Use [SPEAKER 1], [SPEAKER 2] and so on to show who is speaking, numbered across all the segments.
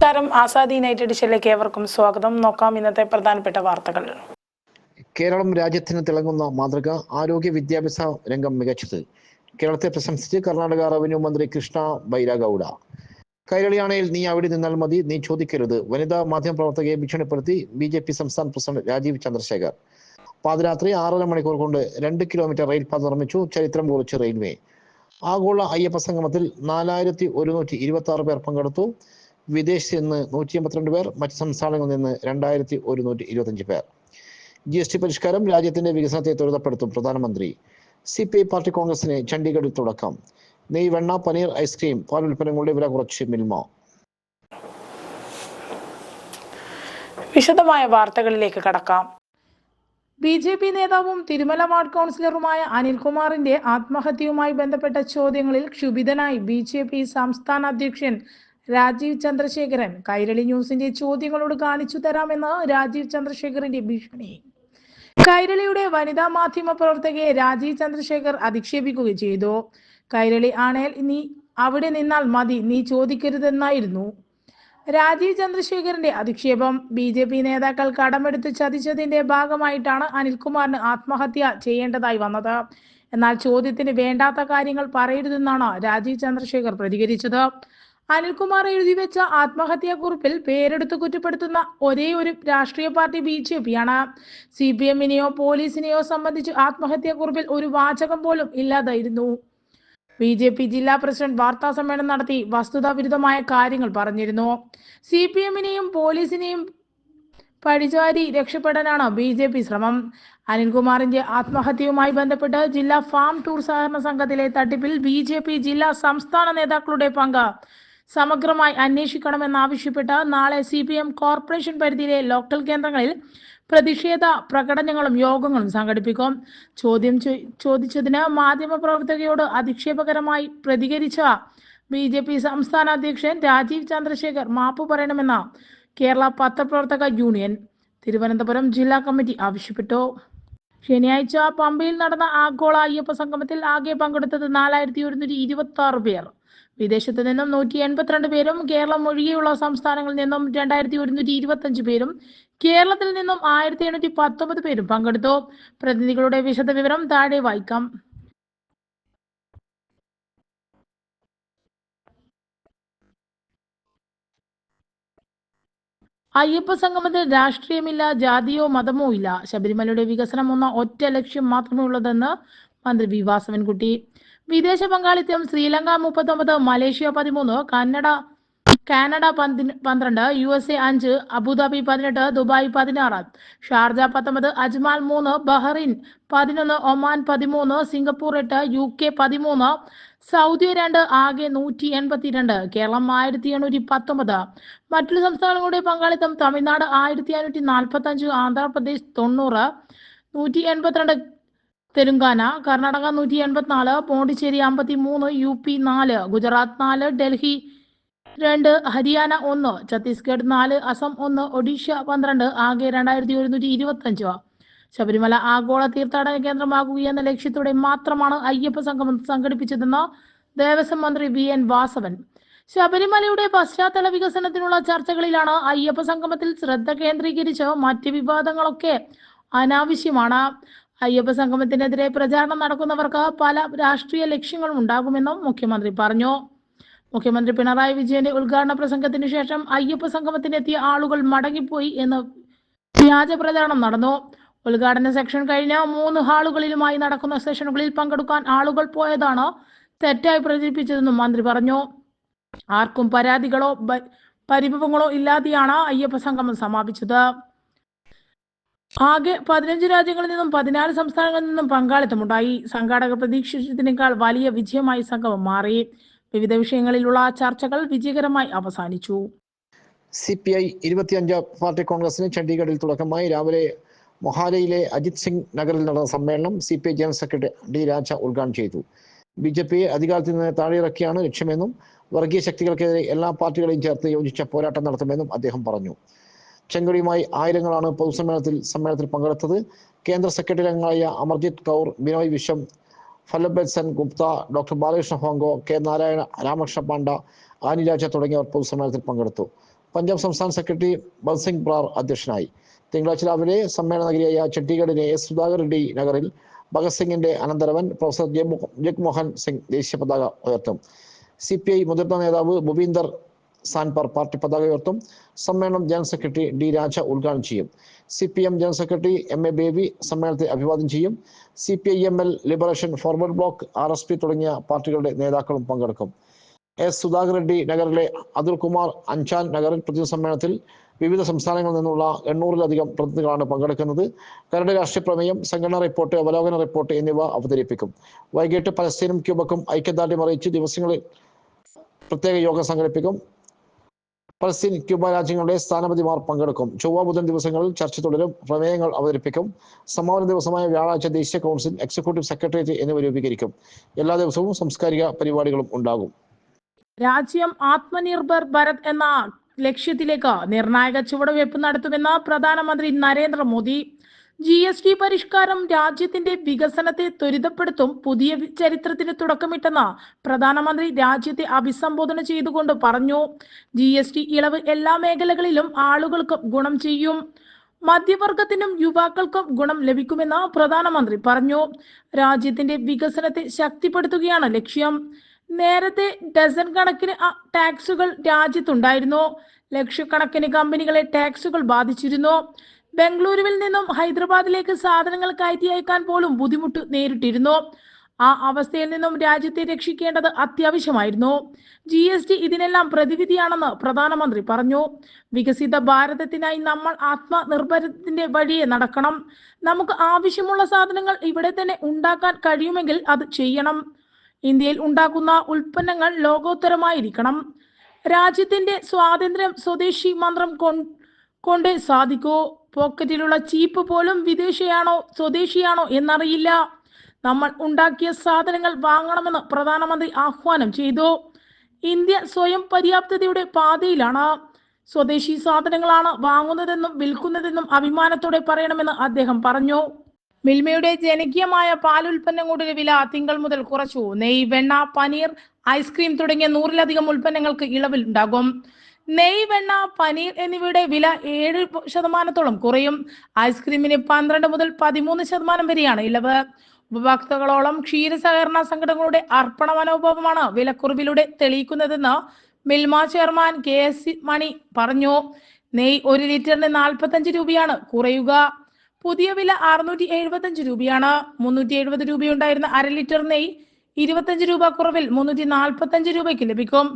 [SPEAKER 1] നമസ്കാരം ആസാദി യുണൈറ്റഡ് എഡിഷനിലേക്ക് ഏവർക്കും സ്വാഗതം. നോക്കാം ഇന്നത്തെ പ്രധാനപ്പെട്ട വാർത്തകൾ.
[SPEAKER 2] കേരളം രാജ്യത്തിന് തിളങ്ങുന്ന മാതൃക ആരോഗ്യ വിദ്യാഭ്യാസ രംഗം മികച്ചത്. കേരളത്തെ പ്രശംസിച്ച് കർണാടക റവന്യൂ മന്ത്രി കൃഷ്ണ ബൈരാഗൌഡ. കൈരളിയാണയിൽ നീ അവിടെ നിന്നാൽ മതി നീ ചോദിക്കരുത്. വനിതാ മാധ്യമപ്രവർത്തകയെ ഭീഷണിപ്പെടുത്തി ബി ജെ പി സംസ്ഥാന പ്രസിഡന്റ് രാജീവ് ചന്ദ്രശേഖർ. പാതിരാത്രി ആറര മണിക്കൂർ കൊണ്ട് രണ്ട് കിലോമീറ്റർ റെയിൽപാത നിർമ്മിച്ചു ചരിത്രം കുറിച്ച് റെയിൽവേ. ആഗോള അയ്യപ്പ സംഗമത്തിൽ നാലായിരത്തി ഒരുന്നൂറ്റി ഇരുപത്തി ആറ് പേർ പങ്കെടുത്തു. വിദേശത്ത് നിന്ന് നൂറ്റി എൺപത്തിരണ്ട് പേർ മറ്റ് സംസ്ഥാനങ്ങളിൽ നിന്ന് രണ്ടായിരത്തി ഒരുന്നൂറ്റി ഇരുപത്തഞ്ച് പേർ. ജി എസ് ടി പരിഷ്കാരം രാജ്യത്തിന്റെ വികസനത്തെ ത്വരിതപ്പെടുത്തും പ്രധാനമന്ത്രി. സി പി ഐ പാർട്ടി കോൺഗ്രസിന് ചണ്ഡീഗഡിൽ തുടക്കം. നെയ് വെണ്ണ പനീർ ഐസ്ക്രീം പാൽ ഉൽപ്പന്നങ്ങളുടെ വില കുറച്ച് മിൽമ
[SPEAKER 1] വിശദമായ വാർത്തകളിലേക്ക് കടക്കാം.
[SPEAKER 3] ബി ജെ പി നേതാവും തിരുമല വാർഡ് കൗൺസിലറുമായ അനിൽകുമാറിന്റെ ആത്മഹത്യയുമായി ബന്ധപ്പെട്ട ചോദ്യങ്ങളിൽ ക്ഷുഭിതനായി ബി ജെ പി സംസ്ഥാന അധ്യക്ഷൻ രാജീവ് ചന്ദ്രശേഖരൻ കൈരളി ന്യൂസിന്റെ ചോദ്യങ്ങളോട് കാണിച്ചു തരാമെന്ന് രാജീവ് ചന്ദ്രശേഖറിന്റെ ഭീഷണി. കൈരളിയുടെ വനിതാ മാധ്യമ പ്രവർത്തകയെ രാജീവ് ചന്ദ്രശേഖർ അധിക്ഷേപിക്കുകയും ചെയ്തു. കൈരളി ആണേൽ നീ അവിടെ നിന്നാൽ മതി നീ ചോദിക്കരുതെന്നായിരുന്നു. രാജീവ് ചന്ദ്രശേഖരന്റെ അധിക്ഷേപം ബി ജെ പി നേതാക്കൾ കടമെടുത്ത് ചതിച്ചതിന്റെ ഭാഗമായിട്ടാണ് അനിൽകുമാറിന് ആത്മഹത്യ ചെയ്യേണ്ടതായി വന്നത്. എന്നാൽ ചോദ്യത്തിന് വേണ്ടാത്ത കാര്യങ്ങൾ പറയരുതെന്നാണ് രാജീവ് ചന്ദ്രശേഖർ പ്രതികരിച്ചത്. അനിൽകുമാർ എഴുതി വെച്ച ആത്മഹത്യാ കുറിപ്പിൽ പേരെടുത്ത് കുറ്റപ്പെടുത്തുന്ന ഒരേ ഒരു രാഷ്ട്രീയ പാർട്ടി ബി ജെ പി ആണ് സി പി എമ്മിനെയോ പോലീസിനെയോ സംബന്ധിച്ച് ആത്മഹത്യാ കുറിപ്പിൽ ഒരു വാചകം പോലും ഇല്ലാതായിരുന്നു. ബി ജെ പി ജില്ലാ പ്രസിഡന്റ് വാർത്താ സമ്മേളനം നടത്തി വസ്തുതാ വിരുദ്ധമായ കാര്യങ്ങൾ പറഞ്ഞിരുന്നു. സി പി എമ്മിനെയും പോലീസിനെയും പഴിചാരി രക്ഷപ്പെടാനാണ് ബി ജെ പി ശ്രമം. അനിൽകുമാറിന്റെ ആത്മഹത്യയുമായി ബന്ധപ്പെട്ട് ജില്ലാ ഫാം ടൂർ സഹകരണ സംഘത്തിലെ തട്ടിപ്പിൽ ബി ജെ പി ജില്ലാ സംസ്ഥാന നേതാക്കളുടെ പങ്ക് സമഗ്രമായി അന്വേഷിക്കണമെന്നാവശ്യപ്പെട്ട് നാളെ സി പി എം കോർപ്പറേഷൻ പരിധിയിലെ ലോക്കൽ കേന്ദ്രങ്ങളിൽ പ്രതിഷേധ പ്രകടനങ്ങളും യോഗങ്ങളും സംഘടിപ്പിക്കും. ചോദ്യം ചോദിച്ചതിന് മാധ്യമപ്രവർത്തകയോട് അധിക്ഷേപകരമായി പ്രതികരിച്ച ബി ജെ പി സംസ്ഥാന അധ്യക്ഷൻ രാജീവ് ചന്ദ്രശേഖർ മാപ്പ് പറയണമെന്ന കേരള പത്രപ്രവർത്തക യൂണിയൻ തിരുവനന്തപുരം ജില്ലാ കമ്മിറ്റി ആവശ്യപ്പെട്ടു. ശനിയാഴ്ച പമ്പയിൽ നടന്ന ആഗോള അയ്യപ്പ സംഗമത്തിൽ ആകെ പങ്കെടുത്തത് നാലായിരത്തി ഒരുന്നൂറ്റി ഇരുപത്തി ആറ് പേർ. വിദേശത്ത് നിന്നും നൂറ്റി എൺപത്തിരണ്ട് പേരും കേരളം ഒഴികെയുള്ള സംസ്ഥാനങ്ങളിൽ നിന്നും രണ്ടായിരത്തി ഒരുന്നൂറ്റി ഇരുപത്തി അഞ്ച് പേരും കേരളത്തിൽ നിന്നും ആയിരത്തി എണ്ണൂറ്റി പത്തൊമ്പത് പേരും പങ്കെടുത്തു. പ്രതിനിധികളുടെ വിശദ വിവരം താഴെ വായിക്കാം. അയ്യപ്പ സംഗമത്തിൽ രാഷ്ട്രീയമില്ല ജാതിയോ മതമോ ഇല്ല. ശബരിമലയുടെ വികസനം എന്ന ഒറ്റ ലക്ഷ്യം മാത്രമേ ഉള്ളതെന്ന് മന്ത്രി വി. വാസവൻകുട്ടി. വിദേശ പങ്കാളിത്തം ശ്രീലങ്ക മുപ്പത്തൊമ്പത് മലേഷ്യ പതിമൂന്ന് കന്നഡ കാനഡ പന്തി- പന്ത്രണ്ട് യു എസ് എ അഞ്ച് അബുദാബി പതിനെട്ട് ദുബായ് പതിനാറ് ഷാർജ പത്തൊമ്പത് അജ്മാൽ മൂന്ന് ബഹ്റിൻ പതിനൊന്ന് ഒമാൻ പതിമൂന്ന് സിംഗപ്പൂർ എട്ട് യു കെ പതിമൂന്ന് സൗദി രണ്ട് ആകെ നൂറ്റി എൺപത്തിരണ്ട് കേരളം ആയിരത്തി എണ്ണൂറ്റി പത്തൊമ്പത്. മറ്റു സംസ്ഥാനങ്ങളുടെ പങ്കാളിത്തം തമിഴ്നാട് ആയിരത്തി അഞ്ഞൂറ്റി നാൽപ്പത്തി അഞ്ച് ആന്ധ്രാപ്രദേശ് തൊണ്ണൂറ് നൂറ്റി എൺപത്തിരണ്ട് തെലുങ്കാന കർണാടക നൂറ്റി എൺപത്തിനാല് പോണ്ടിച്ചേരി അമ്പത്തി മൂന്ന് യു പി നാല് ഗുജറാത്ത് നാല് ഡൽഹി രണ്ട് ഹരിയാന ഒന്ന് ഛത്തീസ്ഗഡ് നാല് അസം ഒന്ന് ഒഡീഷ പന്ത്രണ്ട് ആകെ രണ്ടായിരത്തി ഒരുന്നൂറ്റി ഇരുപത്തി അഞ്ച് ശബരിമല ആഗോള തീർത്ഥാടന കേന്ദ്രമാകുകയെന്ന ലക്ഷ്യത്തോടെ മാത്രമാണ് അയ്യപ്പ സംഗമം സംഘടിപ്പിച്ചതെന്ന് ദേവസ്വം മന്ത്രി വി എൻ വാസവൻ. ശബരിമലയുടെ പശ്ചാത്തല വികസനത്തിനുള്ള ചർച്ചകളിലാണ് അയ്യപ്പ സംഗമത്തിൽ ശ്രദ്ധ കേന്ദ്രീകരിച്ച് മറ്റ് വിവാദങ്ങളൊക്കെ അനാവശ്യമാണ്. അയ്യപ്പ സംഗമത്തിനെതിരെ പ്രചാരണം നടക്കുന്നവർക്ക് പല രാഷ്ട്രീയ ലക്ഷ്യങ്ങളും ഉണ്ടാകുമെന്നും മുഖ്യമന്ത്രി പറഞ്ഞു. മുഖ്യമന്ത്രി പിണറായി വിജയന്റെ ഉദ്ഘാടന പ്രസംഗത്തിന് ശേഷം അയ്യപ്പ സംഗമത്തിനെത്തിയ ആളുകൾ മടങ്ങിപ്പോയി എന്ന് വ്യാജ പ്രചാരണം നടന്നു. ഉദ്ഘാടന സെക്ഷൻ കഴിഞ്ഞ മൂന്ന് ഹാളുകളിലുമായി നടക്കുന്ന സെഷനുകളിൽ പങ്കെടുക്കാൻ ആളുകൾ പോയതാണ് തെറ്റായി പ്രചരിപ്പിച്ചതെന്നും മന്ത്രി പറഞ്ഞു. ആർക്കും പരാതികളോ പരിഭവങ്ങളോ ഇല്ലാതെയാണ് അയ്യപ്പ സംഗമം സമാപിച്ചത്. ആകെ പതിനഞ്ച് രാജ്യങ്ങളിൽ നിന്നും പതിനാല് സംസ്ഥാനങ്ങളിൽ നിന്നും പങ്കാളിത്തമുണ്ടായി സംഘാടകർ പ്രതീക്ഷിച്ചതിനേക്കാൾ വലിയ വിജയമായി സംഗമം മാറി. വിവിധ വിഷയങ്ങളിലുള്ള ചർച്ചകൾ വിജയകരമായി അവസാനിച്ചു.
[SPEAKER 2] സി പി ഐ ഇരുപത്തിയഞ്ചാം പാർട്ടി കോൺഗ്രസിന് ചണ്ഡീഗഡിൽ തുടക്കമായി രാവിലെ മൊഹാലയിലെ അജിത് സിംഗ് നഗറിൽ നടന്ന സമ്മേളനം C P I general secretary D Raja ഉദ്ഘാടനം ചെയ്തു. ബി ജെ പിയെ അധികാരത്തിൽ നിന്ന് താഴെയിറക്കിയാണ് ലക്ഷ്യമെന്നും വർഗീയ ശക്തികൾക്കെതിരെ എല്ലാ പാർട്ടികളെയും ചേർത്ത് യോജിച്ച പോരാട്ടം നടത്തുമെന്നും അദ്ദേഹം പറഞ്ഞു. ചെങ്കൊടിയുമായി ആയിരങ്ങളാണ് പൊതുസമ്മേളനത്തിൽ സമ്മേളനത്തിൽ പങ്കെടുത്തത്. കേന്ദ്ര സെക്രട്ടറി അംഗങ്ങളായ അമർജിത് കൗർ ബിനോയ് വിശ്വം ഫലബത്സൻ Gupta doctor Balakrishna ഹോങ്കോ K Narayana Ramakrishna Panda Annie Raja തുടങ്ങിയവർ പൊതുസമ്മേളനത്തിൽ പങ്കെടുത്തു. പഞ്ചാബ് സംസ്ഥാന സെക്രട്ടറി ബൽസിംഗ് ബ്രാർ അധ്യക്ഷനായി. തിങ്കളാഴ്ച രാവിലെ സമ്മേളന നഗരിയായ ചണ്ഡീഗഡിലെ എസ് സുധാകർ റെഡ്ഡി നഗറിൽ ഭഗത് സിംഗിന്റെ അനന്തരവൻ പ്രൊഫസർ ജഗ്മോ- ജഗ്മോഹൻ സിംഗ് ദേശീയ പതാക ഉയർത്തും. സി പി ഐ മുതിർന്ന നേതാവ് ഭൂപീന്ദർ സാൻപർ പാർട്ടി പതാക ഉയർത്തും. സമ്മേളനം ജനറൽ സെക്രട്ടറി ഡി രാജ ഉദ്ഘാടനം ചെയ്യും. C P M general secretary M A Baby സമ്മേളനത്തെ അഭിവാദ്യം ചെയ്യും. C P I M L Liberation Forward Bloc R S P തുടങ്ങിയ പാർട്ടികളുടെ നേതാക്കളും പങ്കെടുക്കും. എസ് സുധാകർ റെഡ്ഡി നഗറിലെ അതുൽ കുമാർ അഞ്ചാൻ നഗറിൽ പ്രതിനിധി സമ്മേളനത്തിൽ വിവിധ സംസ്ഥാനങ്ങളിൽ നിന്നുള്ള എണ്ണൂറിലധികം പ്രതിനിധികളാണ് പങ്കെടുക്കുന്നത്. കരട് രാഷ്ട്രീയ പ്രമേയം സംഘടനാ റിപ്പോർട്ട് അവലോകന റിപ്പോർട്ട് എന്നിവ അവതരിപ്പിക്കും. വൈകിട്ട് പലസ്തീനും ക്യൂബക്കും ഐക്യദാർഢ്യം അറിയിച്ച് ദിവസങ്ങളിൽ പ്രത്യേക യോഗം സംഘടിപ്പിക്കും. പലസ്തീൻ ക്യൂബ രാജ്യങ്ങളുടെ സ്ഥാനപതിമാർ പങ്കെടുക്കും. ചൊവ്വ ബുധൻ ദിവസങ്ങളിൽ ചർച്ച തുടരും. പ്രമേയങ്ങൾ അവതരിപ്പിക്കും. സമാപന ദിവസമായ വ്യാഴാഴ്ച ദേശീയ കൗൺസിൽ എക്സിക്യൂട്ടീവ് സെക്രട്ടേറിയറ്റ് എന്നിവ രൂപീകരിക്കും. എല്ലാ ദിവസവും സാംസ്കാരിക പരിപാടികളും ഉണ്ടാകും.
[SPEAKER 3] രാജ്യം ആത്മനിർഭർ ഭരത് എന്ന ലക്ഷ്യത്തിലേക്ക് നിർണായക ചുവടുവയ്പ് നടത്തുമെന്ന് പ്രധാനമന്ത്രി നരേന്ദ്രമോദി ജി എസ് ടി പരിഷ്കാരം രാജ്യത്തിന്റെ വികസനത്തെ ത്വരിതപ്പെടുത്തും പുതിയ ചരിത്രത്തിന് തുടക്കമിട്ടെന്ന് പ്രധാനമന്ത്രി രാജ്യത്തെ അഭിസംബോധന ചെയ്തുകൊണ്ട് പറഞ്ഞു. ജി എസ് ടി ഇളവ് എല്ലാ മേഖലകളിലും ആളുകൾക്ക് ഗുണം ചെയ്യും. മധ്യവർഗത്തിനും യുവാക്കൾക്കും ഗുണം ലഭിക്കുമെന്ന് പ്രധാനമന്ത്രി പറഞ്ഞു. രാജ്യത്തിന്റെ വികസനത്തെ ശക്തിപ്പെടുത്തുകയാണ് ലക്ഷ്യം. നേരത്തെ ഡസൻ കണക്കിന് ടാക്സുകൾ രാജ്യത്തുണ്ടായിരുന്നു. ലക്ഷക്കണക്കിന് കമ്പനികളെ ടാക്സുകൾ ബാധിച്ചിരുന്നു. ബംഗളൂരുവിൽ നിന്നും ഹൈദരാബാദിലേക്ക് സാധനങ്ങൾ കയറ്റി അയക്കാൻ പോലും ബുദ്ധിമുട്ട് നേരിട്ടിരുന്നു. ആ അവസ്ഥയിൽ നിന്നും രാജ്യത്തെ രക്ഷിക്കേണ്ടത് അത്യാവശ്യമായിരുന്നു. ജി എസ് ടി ഇതിനെല്ലാം പ്രതിവിധിയാണെന്ന് പ്രധാനമന്ത്രി പറഞ്ഞു. വികസിത ഭാരതത്തിനായി നമ്മൾ ആത്മനിർഭരത്തിന്റെ വഴിയെ നടക്കണം. നമുക്ക് ആവശ്യമുള്ള സാധനങ്ങൾ ഇവിടെ തന്നെ ഉണ്ടാക്കാൻ കഴിയുമെങ്കിൽ അത് ചെയ്യണം. ഇന്ത്യയിൽ ഉണ്ടാക്കുന്ന ഉൽപ്പന്നങ്ങൾ ലോകോത്തരമായിരിക്കണം. രാജ്യത്തിന്റെ സ്വാതന്ത്ര്യം സ്വദേശി മന്ത്രം കൊണ്ട് സാധിക്കൂ. പോക്കറ്റിലുള്ള ചീപ്പ് പോലും വിദേശിയാണോ സ്വദേശിയാണോ എന്നറിയില്ല. നമ്മൾ ഉണ്ടാക്കിയ സാധനങ്ങൾ വാങ്ങണമെന്ന് പ്രധാനമന്ത്രി ആഹ്വാനം ചെയ്തു. ഇന്ത്യ സ്വയം പര്യാപ്തതയുടെ പാതയിലാണ്. സ്വദേശി സാധനങ്ങളാണ് വാങ്ങുന്നതെന്നും വിൽക്കുന്നതെന്നും അഭിമാനത്തോടെ പറയണമെന്ന് അദ്ദേഹം പറഞ്ഞു. മിൽമയുടെ ജനകീയമായ പാലുൽപ്പന്നങ്ങളുടെ വില തിങ്കൾ മുതൽ കുറച്ചു. നെയ് വെണ്ണ പനീർ ഐസ്ക്രീം തുടങ്ങിയ നൂറിലധികം ഉൽപ്പന്നങ്ങൾക്ക് ഇളവിൽ ഉണ്ടാകും. നെയ് വെണ്ണ പനീർ എന്നിവയുടെ വില ഏഴ് ശതമാനത്തോളം കുറയും. ഐസ്ക്രീമിന് പന്ത്രണ്ട് മുതൽ പതിമൂന്ന് ശതമാനം വരെയാണ് ഇളവ്. ഉപഭോക്താക്കളോളം ക്ഷീര സഹകരണ സംഘടനകളുടെ അർപ്പണ മനോഭാവമാണ് വിലക്കുറവിലൂടെ തെളിയിക്കുന്നതെന്ന് Milma chairman K S Mani പറഞ്ഞു. നെയ് ഒരു ലിറ്ററിന് നാൽപ്പത്തഞ്ച് രൂപയാണ് കുറയുക. പുതിയ വില അറുന്നൂറ്റി എഴുപത്തഞ്ച് രൂപയാണ്. മുന്നൂറ്റി എഴുപത് രൂപയുണ്ടായിരുന്ന അര ലിറ്റർ നെയ് ഇരുപത്തഞ്ച് രൂപ കുറവിൽ മുന്നൂറ്റി നാൽപ്പത്തഞ്ച് രൂപയ്ക്ക് ലഭിക്കും.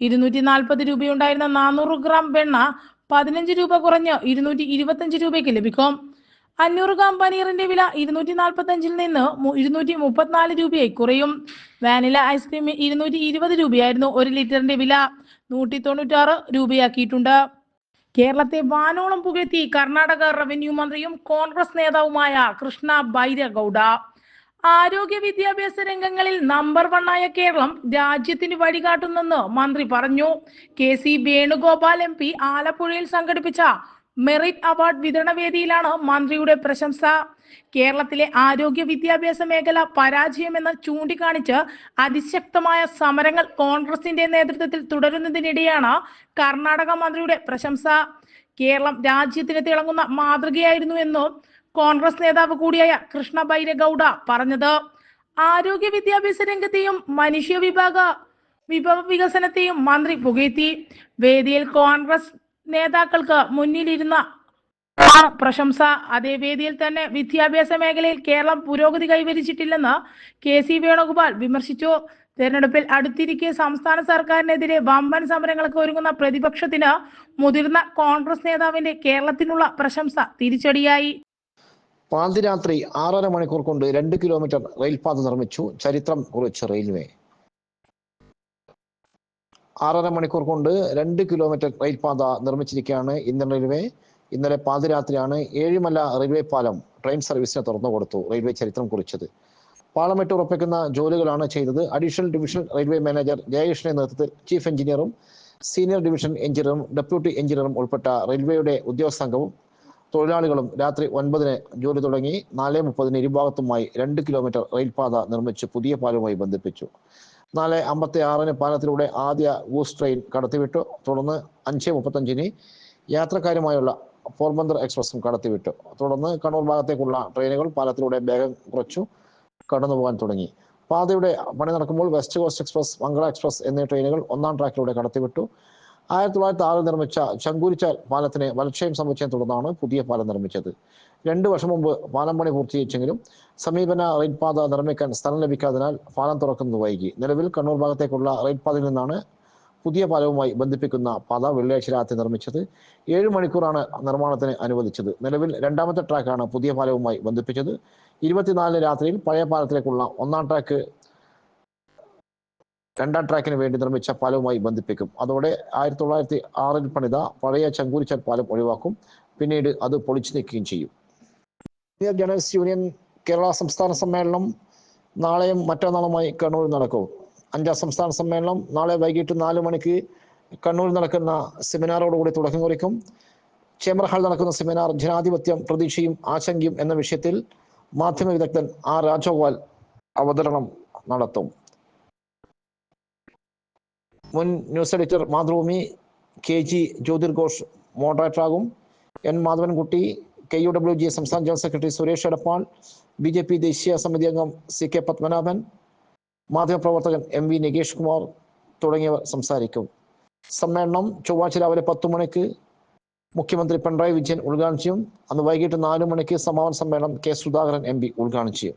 [SPEAKER 3] ഇരുന്നൂറ്റി നാൽപ്പത് രൂപയുണ്ടായിരുന്ന നാനൂറ് ഗ്രാം വെണ്ണ പതിനഞ്ച് രൂപ കുറഞ്ഞ് ഇരുന്നൂറ്റി ഇരുപത്തഞ്ച് രൂപയ്ക്ക് ലഭിക്കും. അഞ്ഞൂറ് ഗ്രാം പനീറിന്റെ വില ഇരുന്നൂറ്റി നാൽപ്പത്തഞ്ചിൽ നിന്ന് മു- ഇരുന്നൂറ്റി മുപ്പത്തിനാല് രൂപയായി കുറയും. വാനില ഐസ്ക്രീം ഇരുന്നൂറ്റി ഇരുപത് രൂപയായിരുന്നു ഒരു ലിറ്ററിന്റെ വില. നൂറ്റി തൊണ്ണൂറ്റാറ് രൂപയാക്കിയിട്ടുണ്ട്. കേരളത്തെ വാനോളം പുകഴ്ത്തി കർണാടക റവന്യൂ മന്ത്രിയും കോൺഗ്രസ് നേതാവുമായ കൃഷ്ണ ബൈരഗൌഡ. ആരോഗ്യ വിദ്യാഭ്യാസ രംഗങ്ങളിൽ നമ്പർ വണ്ണായ കേരളം രാജ്യത്തിന് വഴികാട്ടുന്നെന്ന് മന്ത്രി പറഞ്ഞു. K C Venugopal M P ആലപ്പുഴയിൽ സംഘടിപ്പിച്ച മെറിറ്റ് അവാർഡ് വിതരണ വേദിയിലാണ് മന്ത്രിയുടെ പ്രശംസ. കേരളത്തിലെ ആരോഗ്യ വിദ്യാഭ്യാസ മേഖല പരാജയമെന്ന് ചൂണ്ടിക്കാണിച്ച് അതിശക്തമായ സമരങ്ങൾ കോൺഗ്രസിന്റെ നേതൃത്വത്തിൽ തുടരുന്നതിനിടെയാണ് കർണാടക മന്ത്രിയുടെ പ്രശംസ. കേരളം രാജ്യത്തിന് തിളങ്ങുന്ന മാതൃകയായിരുന്നു എന്നും കോൺഗ്രസ് നേതാവ് കൂടിയായ കൃഷ്ണ ബൈരഗൌഡ പറഞ്ഞത് ആരോഗ്യ വിദ്യാഭ്യാസ രംഗത്തെയും മനുഷ്യ വിഭാഗ വിഭവ വികസനത്തെയും മന്ത്രി പുകഴ്ത്തി. വേദിയിൽ കോൺഗ്രസ് നേതാക്കൾക്ക് മുന്നിലിരുന്ന പ്രശംസ. അതേ വേദിയിൽ തന്നെ വിദ്യാഭ്യാസ മേഖലയിൽ കേരളം പുരോഗതി കൈവരിച്ചിട്ടില്ലെന്ന് കെ സി വേണുഗോപാൽ വിമർശിച്ചു. തെരഞ്ഞെടുപ്പിൽ അടുത്തിരിക്കെ സംസ്ഥാന സർക്കാരിനെതിരെ വമ്പൻ സമരങ്ങൾക്ക് ഒരുങ്ങുന്ന പ്രതിപക്ഷത്തിന് മുതിർന്ന കോൺഗ്രസ് നേതാവിന്റെ കേരളത്തിനുള്ള പ്രശംസ തിരിച്ചടിയായി.
[SPEAKER 2] പാതിരാത്രി ആറര മണിക്കൂർ കൊണ്ട് രണ്ട് കിലോമീറ്റർ റെയിൽപാത നിർമ്മിച്ചു. ചരിത്രം കുറിച്ച് റെയിൽവേ. ആറര മണിക്കൂർ കൊണ്ട് രണ്ട് കിലോമീറ്റർ റെയിൽപാത നിർമ്മിച്ചിരിക്കുകയാണ് ഇന്ത്യൻ റെയിൽവേ. ഇന്നലെ പാതിരാത്രിയാണ് ഏഴിമല റെയിൽവേ പാലം ട്രെയിൻ സർവീസിനെ തുറന്നു കൊടുത്തു റെയിൽവേ ചരിത്രം കുറിച്ചത്. പാളമിട്ട് ഉറപ്പിക്കുന്ന ജോലികളാണ് ചെയ്തത്. അഡീഷണൽ ഡിവിഷൻ റെയിൽവേ മാനേജർ ജയകൃഷ്ണന്റെ നേതൃത്വത്തിൽ ചീഫ് എഞ്ചിനീയറും സീനിയർ ഡിവിഷൻ എഞ്ചിനീയറും ഡെപ്യൂട്ടി എഞ്ചിനീയറും ഉൾപ്പെട്ട റെയിൽവേയുടെ ഉദ്യോഗസ്ഥ സംഘവും തൊഴിലാളികളും രാത്രി ഒൻപതിന് ജോലി തുടങ്ങി നാല് മുപ്പതിന് ഇരുഭാഗത്തുമായി രണ്ട് കിലോമീറ്റർ റെയിൽപാത നിർമ്മിച്ച് പുതിയ പാലവുമായി ബന്ധിപ്പിച്ചു. നാല് അമ്പത്തി ആറിന് പാലത്തിലൂടെ ആദ്യ ഗൂസ് ട്രെയിൻ കടത്തിവിട്ടു. തുടർന്ന് അഞ്ച് മുപ്പത്തഞ്ചിന് യാത്രക്കാരുമായുള്ള പോർബന്ദർ എക്സ്പ്രസും കടത്തിവിട്ടു. തുടർന്ന് കണ്ണൂർ ഭാഗത്തേക്കുള്ള ട്രെയിനുകൾ പാലത്തിലൂടെ വേഗം കുറച്ചു കടന്നുപോകാൻ തുടങ്ങി. പാതയുടെ പണി നടക്കുമ്പോൾ West Coast Express Mangala Express എന്നീ ട്രെയിനുകൾ ഒന്നാം ട്രാക്കിലൂടെ കടത്തിവിട്ടു. ആയിരത്തി തൊള്ളായിരത്തി ആറിൽ നിർമ്മിച്ച ചങ്കൂരിച്ചാൽ പാലത്തിന് വലക്ഷയം സംഭവിച്ചതിനെ തുടർന്നാണ് പുതിയ പാലം നിർമ്മിച്ചത്. രണ്ട് വർഷം മുമ്പ് പാലം പണി പൂർത്തീകരിച്ചെങ്കിലും സമീപന റെയിൽപാത നിർമ്മിക്കാൻ സ്ഥലം ലഭിക്കാത്തതിനാൽ പാലം തുറക്കുന്നത് വൈകി. നിലവിൽ കണ്ണൂർ ഭാഗത്തേക്കുള്ള റെയിൽപാതയിൽ നിന്നാണ് പുതിയ പാലവുമായി ബന്ധിപ്പിക്കുന്ന പാത വെള്ളിയാഴ്ച രാത്രി നിർമ്മിച്ചത്. ഏഴ് മണിക്കൂറാണ് നിർമ്മാണത്തിന് അനുവദിച്ചത്. നിലവിൽ രണ്ടാമത്തെ ട്രാക്കാണ് പുതിയ പാലവുമായി ബന്ധിപ്പിച്ചത്. ഇരുപത്തിനാലിന് രാത്രിയിൽ പഴയ പാലത്തിലേക്കുള്ള ഒന്നാം ട്രാക്ക് രണ്ടാം ട്രാക്കിന് വേണ്ടി നിർമ്മിച്ച പാലവുമായി ബന്ധിപ്പിക്കും. അതോടെ ആയിരത്തി തൊള്ളായിരത്തി ആറിൽ പണിത പഴയ ചങ്കൂരിച്ചാൽ പാലം ഒഴിവാക്കും. പിന്നീട് അത് പൊളിച്ചു നീക്കുകയും ചെയ്യും. ജേർണലിസ്റ്റ് യൂണിയൻ കേരള സംസ്ഥാന സമ്മേളനം നാളെയും മറ്റന്നാളുമായി കണ്ണൂരിൽ നടക്കും. അഞ്ചാം സംസ്ഥാന സമ്മേളനം നാളെ വൈകിട്ട് നാല് മണിക്ക് കണ്ണൂരിൽ നടക്കുന്ന സെമിനാറോടുകൂടി തുടക്കം കുറിക്കും. ചേംബർ ഹാളിൽ നടക്കുന്ന സെമിനാർ ജനാധിപത്യം പ്രതീക്ഷയും ആശങ്കയും എന്ന വിഷയത്തിൽ മാധ്യമ വിദഗ്ധൻ ആർ രാജഗോപാൽ അവതരണം നടത്തും. മുൻ news editor Mathrubhumi K G Jyothirghosh മോഡറേറ്ററാകും N Madhavankutty K U W J സംസ്ഥാന general secretary Suresh Edappal B J P ദേശീയ സമിതി അംഗം സി കെ പത്മനാഭൻ മാധ്യമപ്രവർത്തകൻ എം വി നികേഷ് കുമാർ തുടങ്ങിയവർ സംസാരിക്കും. സമ്മേളനം ചൊവ്വാഴ്ച രാവിലെ പത്തു മണിക്ക് മുഖ്യമന്ത്രി പിണറായി വിജയൻ ഉദ്ഘാടനം ചെയ്യും. അന്ന് വൈകിട്ട് നാലു മണിക്ക് സമാപന സമ്മേളനം കെ സുധാകരൻ എം പി ഉദ്ഘാടനം ചെയ്യും.